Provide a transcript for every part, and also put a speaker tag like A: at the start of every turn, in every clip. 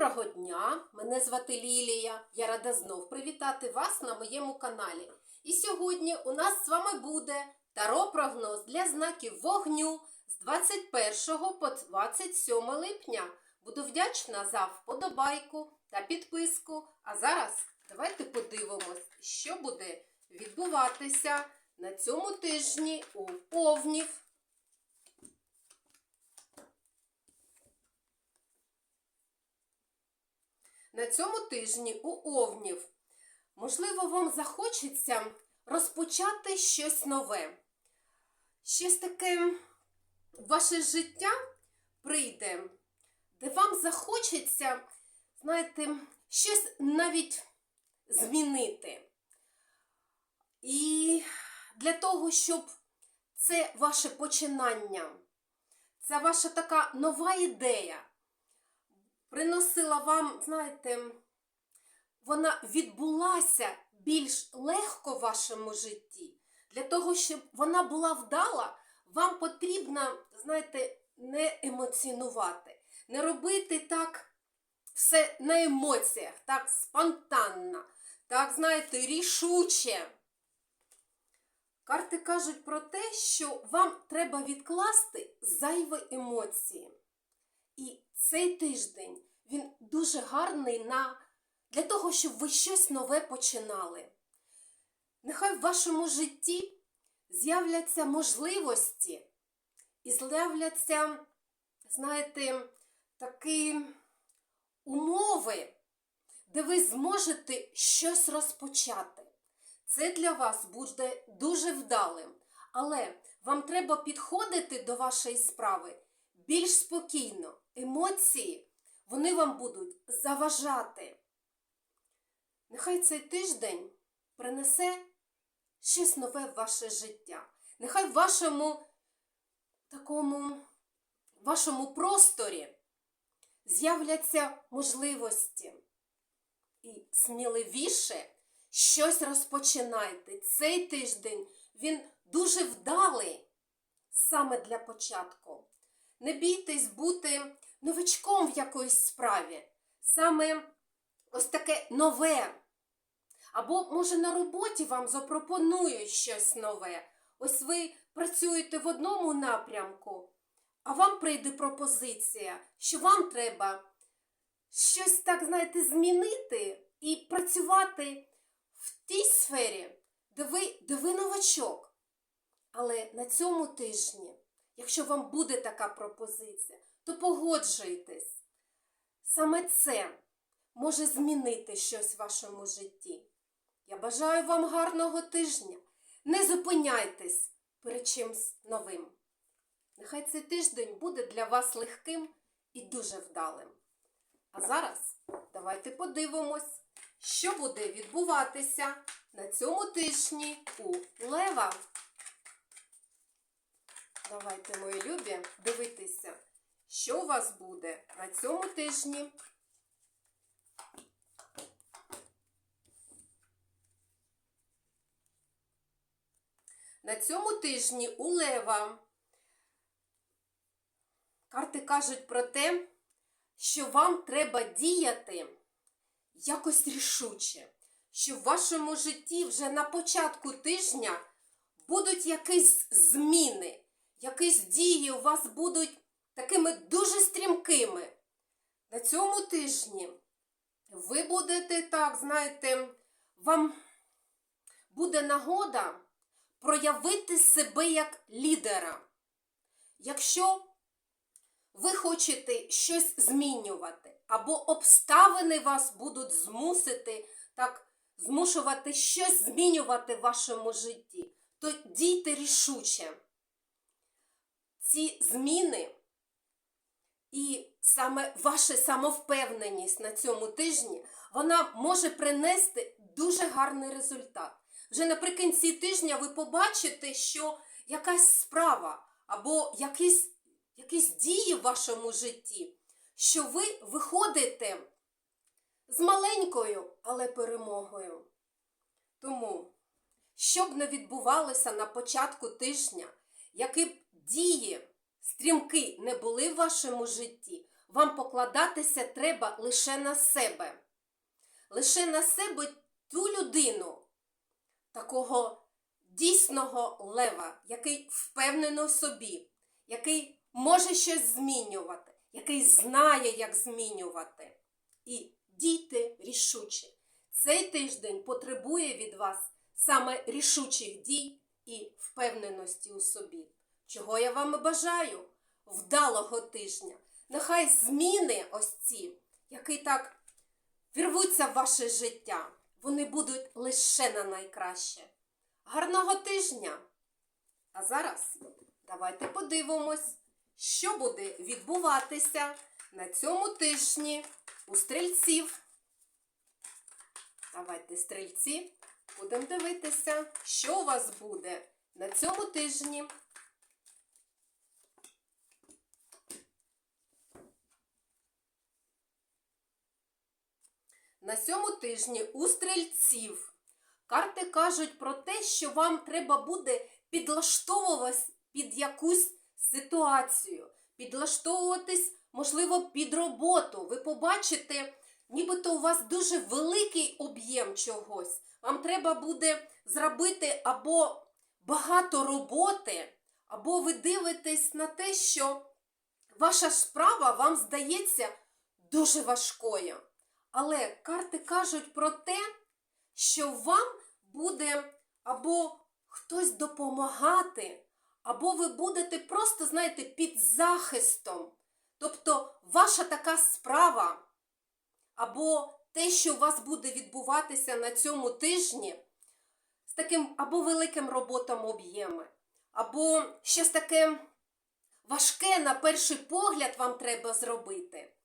A: Доброго дня! Мене звати Лілія. Я рада знов привітати вас на моєму каналі. І сьогодні у нас з вами буде таро-прогноз для знаків вогню з 21 по 27 липня. Буду вдячна за вподобайку та підписку. А зараз давайте подивимось, що буде відбуватися на цьому тижні у Овнів. На цьому тижні у Овнів, можливо, вам захочеться розпочати щось нове. Щось таке ваше життя прийде, де вам захочеться, знаєте, щось навіть змінити. І для того, щоб це ваше починання, це ваша така нова ідея приносила вам, знаєте, вона відбулася більш легко в вашому житті. Для того, щоб вона була вдала, вам потрібно, знаєте, не емоціонувати, не робити так все на емоціях, так спонтанно, так, знаєте, рішуче. Карти кажуть про те, що вам треба відкласти зайві емоції. І цей тиждень він дуже гарний на... для того, щоб ви щось нове починали. Нехай в вашому житті з'являться можливості і з'являться, знаєте, такі умови, де ви зможете щось розпочати. Це для вас буде дуже вдалим. Але вам треба підходити до вашої справи більш спокійно. Емоції, вони вам будуть заважати. Нехай цей тиждень принесе щось нове в ваше життя. Нехай в вашому такому вашому просторі з'являться можливості. І сміливіше щось розпочинайте. Цей тиждень він дуже вдалий саме для початку. Не бійтесь бути новичком в якоїсь справі. Саме ось таке нове. Або, може, на роботі вам запропонують щось нове. Ось ви працюєте в одному напрямку, а вам прийде пропозиція, що вам треба щось так, знаєте, змінити і працювати в тій сфері, де ви, де ви новачок. Але на цьому тижні, якщо вам буде така пропозиція, то погоджуйтесь. Саме це може змінити щось в вашому житті. Я бажаю вам гарного тижня. Не зупиняйтесь перед чимсь новим. Нехай цей тиждень буде для вас легким і дуже вдалим. А зараз давайте подивимось, що буде відбуватися на цьому тижні у Лева. Давайте, мої любі, дивитися, що у вас буде на цьому тижні. На цьому тижні у Лева карти кажуть про те, що вам треба діяти якось рішуче, що в вашому житті вже на початку тижня будуть якісь зміни, якісь дії у вас будуть такими дуже стрімкими. На цьому тижні ви будете так, знаєте, вам буде нагода проявити себе як лідера. Якщо ви хочете щось змінювати, або обставини вас будуть змусити, так, змушувати щось змінювати в вашому житті, то дійте рішуче. Ці зміни і саме ваша самовпевненість на цьому тижні, вона може принести дуже гарний результат. Вже наприкінці тижня ви побачите, що якась справа або якісь, якісь дії в вашому житті, що ви виходите з маленькою, але перемогою. Тому, щоб не відбувалося на початку тижня, які б дії стрімки не були в вашому житті, вам покладатися треба лише на себе. Лише на себе ту людину, такого дійсного лева, який впевнений в собі, який може щось змінювати, який знає, як змінювати. І дійте рішуче. Цей тиждень потребує від вас саме рішучих дій і впевненості у собі. Чого я вам бажаю? Вдалого тижня. Нехай зміни ось ці, які так вірвуться в ваше життя, вони будуть лише на найкраще. Гарного тижня! А зараз давайте подивимось, що буде відбуватися на цьому тижні у стрільців. Давайте, стрільці, будемо дивитися, що у вас буде на цьому тижні. На цьому тижні у стрільців карти кажуть про те, що вам треба буде підлаштовуватись під якусь ситуацію, підлаштовуватись, можливо, під роботу. Ви побачите, нібито у вас дуже великий об'єм чогось. Вам треба буде зробити або багато роботи, або ви дивитесь на те, що ваша справа вам здається дуже важкою. Але карти кажуть про те, що вам буде або хтось допомагати, або ви будете просто, знаєте, під захистом. Тобто ваша така справа, або те, що у вас буде відбуватися на цьому тижні, з таким або великим роботом об'єми, або щось таке важке на перший погляд вам треба зробити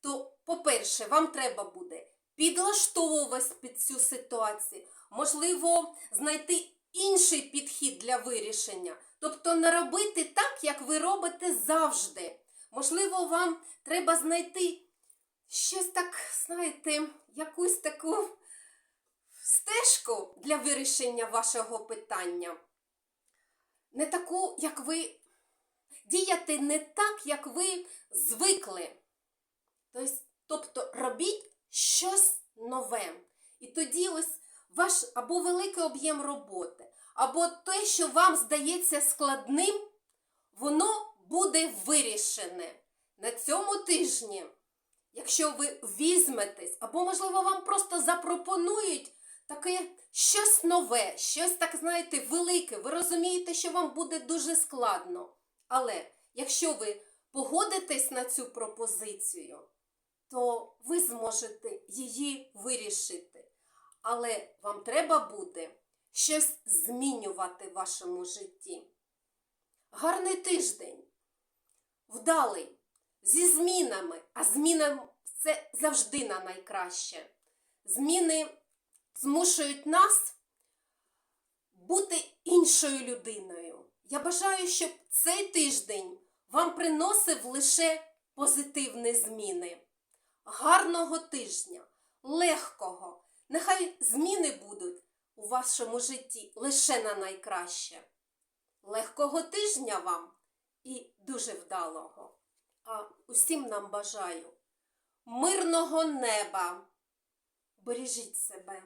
A: то, по-перше, вам треба буде підлаштовуватись під цю ситуацію, можливо, знайти інший підхід для вирішення, тобто не робити так, як ви робите завжди. Можливо, вам треба знайти щось так, знаєте, якусь таку стежку для вирішення вашого питання. Не таку, як ви діяти не так, як ви звикли. Тобто робіть щось нове. І тоді ось ваш або великий об'єм роботи, або те, що вам здається складним, воно буде вирішене на цьому тижні. Якщо ви візьметесь, або, можливо, вам просто запропонують таке щось нове, щось, так знаєте, велике, ви розумієте, що вам буде дуже складно. Але якщо ви погодитесь на цю пропозицію, то ви зможете її вирішити. Але вам треба буде щось змінювати в вашому житті. Гарний тиждень, вдалий, зі змінами, а зміна це завжди на найкраще. Зміни змушують нас бути іншою людиною. Я бажаю, щоб цей тиждень вам приносив лише позитивні зміни гарного тижня, легкого. Нехай зміни будуть у вашому житті лише на найкраще. Легкого тижня вам і дуже вдалого. А усім нам бажаю мирного неба. Бережіть себе.